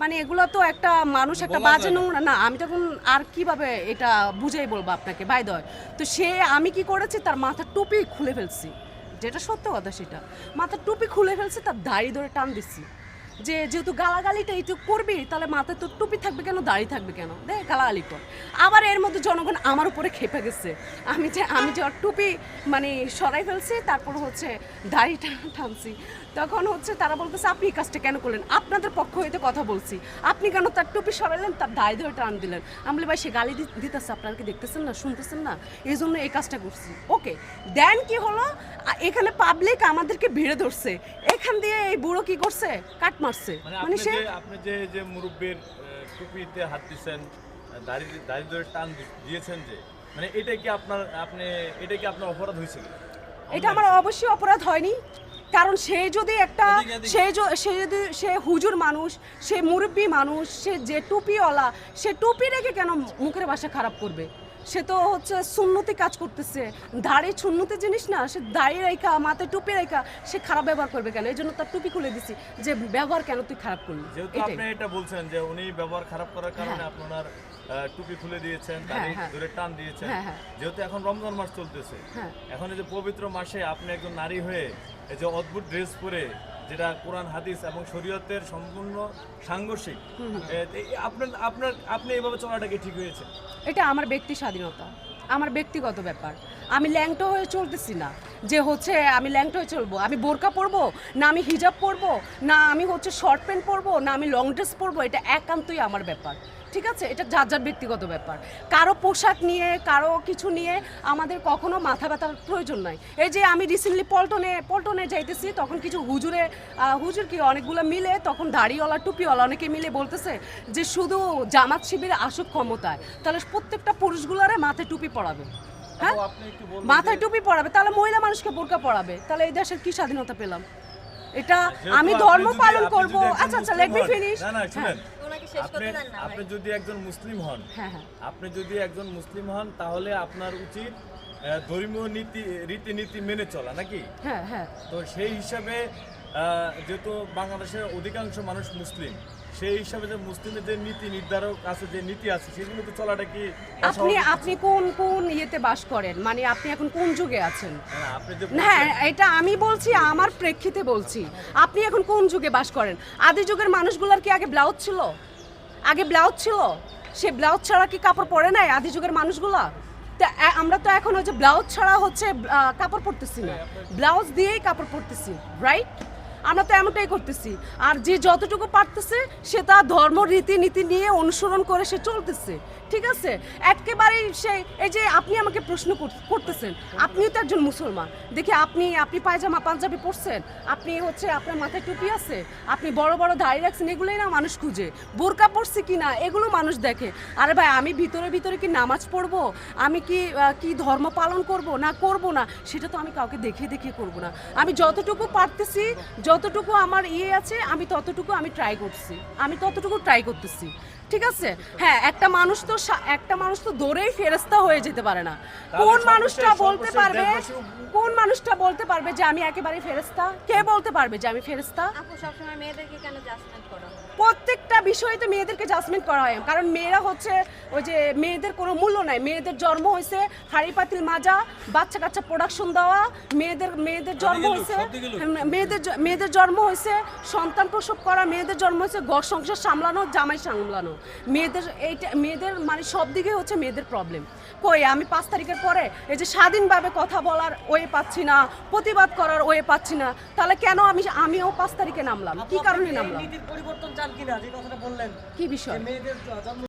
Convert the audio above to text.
মানে এগুলো তো একটা মানুষ একটা বাজে। নোংরা। না আমি তখন আর কীভাবে এটা বুঝাই বলব আপনাকে বাই দয় তো সে আমি কি করেছি তার মাথার টুপি খুলে ফেলছি। যেটা সত্য কথা সেটা। মাথার টুপি খুলে ফেলছি তার দাড়ি ধরে টান দিচ্ছি। যে যেহেতু গালাগালিটা একটু করবি, তাহলে মাথায় তো টুপি থাকবে কেন, দাড়ি থাকবে কেন? দে, গালাগালি কর। আবার এর মধ্যে জনগণ আমার উপরে খেপে গেছে। আমি যে আমি যে টুপি মানে সরাই ফেলছি, তারপর হচ্ছে দাড়িটা টানছি। তখন হচ্ছে তারা বলতেছে, আপনি এই কাজটা কেন করলেন? আপনাদের পক্ষ হইতে কথা বলছি। আপনি কেন তার টুপি সরাইলেন তার দাড়ি ধরে টান দিলেন? আমি বলি, ভাই, সে গালি দিতেছে, আপনারা কি দেখতেছেন না, শুনতেছেন না? এই জন্য এই কাজটা করছি। ওকে, দেন কি হলো? এখানে পাবলিক আমাদেরকে ভিড়ে ধরছে। এখান দিয়ে এই বুড়ো কি করছে? কাট মারছে। মানে মানে আপনি সে যে আপনি যে যে মুরব্বীর টুপিতে হাত দিচ্ছেন দাঁড়িয়ে দাঁড়িয়ে ধরে টান দিয়েছেন যে মানে এটা কি আপনার আপনি এটা কি আপনার অপরাধ হয়েছিল এটা আমার অবশ্যই অপরাধ হয়নি। কারণ সে যদি একটা। সে সে যদি সে হুজুর মানুষ সে মুরব্বী মানুষ সে যে টুপিওয়ালা সে টুপি রেখে কেন মুখের ভাষা খারাপ করবে সে তো হচ্ছে সুন্নতি কাজ করতেছে দাড়ি সুন্নতি জিনিস না সে দাড়ি রেখা মাথায় টুপি রেখা সে খারাপ ব্যবহার করবে কেন এই জন্য তার টুপি খুলে দিছি যে ব্যবহার কেন তুই খারাপ করলি যেহেতু আপনি এটা বলছেন যে উনি ব্যবহার খারাপ করার কারণে আপনার টুপি খুলে দিয়েছেন দাড়ি হ্যাঁ। ধরে টান দিয়েছেন হ্যাঁ, হ্যাঁ। যেহেতু এখন রমজান মাস চলতেছে হ্যাঁ। এখন এই যে পবিত্র মাসে আপনি একজন নারী হয়ে এই যে অদ্ভুত ড্রেস পরে যেটা কোরআন হাদিস এবং শরীয়তের সম্পূর্ণ সাংঘর্ষিক। আপনার আপনার আপনি এইভাবে চলাটা কি ঠিক হয়েছে? এটা আমার ব্যক্তি স্বাধীনতা আমার ব্যক্তিগত ব্যাপার। আমি ল্যাংটো হয়ে চলতেছি না যে হচ্ছে আমি ল্যাংটো হয়ে চলবো। আমি বোরকা পরবো না আমি হিজাব পরবো না আমি হচ্ছে শর্ট প্যান্ট পরবো না আমি লং ড্রেস পরবো এটা একান্তই আমার ব্যাপার। ঠিক আছে? এটা যার যার ব্যক্তিগত ব্যাপার। কারও পোশাক নিয়ে কারও কিছু নিয়ে আমাদের কখনো মাথা ব্যথার প্রয়োজন নাই। এই যে আমি রিসেন্টলি পল্টনে পল্টনে যাইতেছি তখন কিছু হুজুরে হুজুর কি অনেকগুলো মিলে তখন দাড়িওয়ালা টুপিওয়ালা অনেকে মিলে বলতেছে যে শুধু জামাত শিবিরে আসুক ক্ষমতায় তাহলে প্রত্যেকটা পুরুষগুলারে মাথায় টুপি পরাবে। হ্যাঁ? মাথায় টুপি পরাবে তাহলে মহিলা মানুষকে বোরকা পরাবে তাহলে এই দেশের কি স্বাধীনতা পেলাম? এটা আমি আপনি ধর্ম যদি- পালন করব। একজন আচ্ছা আচ্ছা মুসলিম লেট মি হন- ফিনিশ না না শুনেন। আপনি করতে দেন না আপনি যদি একজন মুসলিম হন হ্যাঁ হ্যাঁ। আপনি যদি একজন মুসলিম হন তাহলে আপনার উচিত ধর্মীয় নীতি রীতিনীতি মেনে চলা নাকি? হ্যাঁ হ্যাঁ। তো সেই হিসাবে আহ, যেহেতু বাংলাদেশের অধিকাংশ মানুষ মুসলিম সেই হিসাবে যে মুসলিমের যে নীতি নির্ধারক আছে যে নীতি আছে সেগুলো তো চলাটা কি আপনি আপনি কোন কোন ইয়েতে বাস করেন? মানে আপনি এখন কোন যুগে আছেন? না, আপনি যে না হ্যাঁ এটা আমি বলছি আমার প্রেক্ষিতে বলছি। আপনি এখন কোন যুগে বাস করেন? আদি যুগের মানুষগুলোর কি আগে ব্লাউজ ছিল? আগে ব্লাউজ ছিল? সে ব্লাউজ ছাড়া কি কাপড় পরে নাই আদি যুগের মানুষগুলা? তা আমরা তো এখন ওই যে ব্লাউজ ছাড়া হচ্ছে কাপড় পরতেছি না। ব্লাউজ দিয়েই কাপড় পরতেছি রাইট আমরা তো এমনটাই করতেছি। আর যে যতটুকু পারতেছে, সে তার ধর্ম, রীতিনীতি নিয়ে অনুসরণ করে সে চলতেছে। ঠিক আছে? একেবারেই সে, এই যে আপনি আমাকে প্রশ্ন কর- করতেছেন, আপনিও তো একজন মুসলমান। দেখি আপনি আপনি পায়জামা, পাঞ্জাবি পরছেন, আপনি হচ্ছে আপনার মাথায় টুপি আছে, আপনি বড় বড় দাড়ি রাখছেন, এগুলোই না মানুষ খুঁজে। বোরকা পরছি কি না, এগুলো মানুষ দেখে। আরে ভাই, আমি ভিতরে ভিতরে কি নামাজ পড়ব? আমি কি কি ধর্ম পালন করব না করব না? সেটা তো আমি কাউকে দেখিয়ে দেখিয়ে করব না। আমি যতটুকু পারতেছি যতটুকু আমার ইয়ে আছে আমি ততটুকু আমি ট্রাই করছি। আমি ততটুকু ট্রাই করতেছি। ঠিক আছে? হ্যাঁ একটা মানুষ তো একটা মানুষ তো দৌড়েই ফেরস্তা হয়ে যেতে পারে না। কোন মানুষটা বলতে পারবে কোন মানুষটা বলতে পারবে যে আমি একেবারে ফেরেস্তা কে বলতে পারবে যে আমি ফেরেস্তা আপু সবসময় মেয়েদেরকে কেন জাজমেন্ট করো? প্রত্যেকটা বিষয়ে তো মেয়েদেরকে জাজমেন্ট করা হয়। কারণ মেয়েরা হচ্ছে ওই যে মেয়েদের কোনো মূল্য নাই। মেয়েদের জন্ম হয়েছে হাড়ি পাতিল মাজা বাচ্চা কাচ্চা প্রোডাকশন দেওয়া মেয়েদের মেয়েদের জন্ম হয়েছে মেয়েদের জ- মেয়েদের জন্ম হয়েছে সন্তান প্রসব করা মেয়েদের জন্ম হয়েছে ঘর সংসার সামলানো জামাই সামলানো। মেয়েদের এইটা মেয়েদের মানে সব দিকে হচ্ছে মেয়েদের প্রবলেম কই আমি পাঁচ তারিখের পরে এই যে স্বাধীনভাবে কথা বলার ওয়ে পাচ্ছি না প্রতিবাদ করার ওয়ে পাচ্ছি না তাহলে কেন আমি আমিও পাঁচ তারিখে নামলাম? কি কারণে নামলাম? পরিবর্তন চান কিনা? যে কথাটা বললেন কি বিষয়? মেয়েদের জন্ম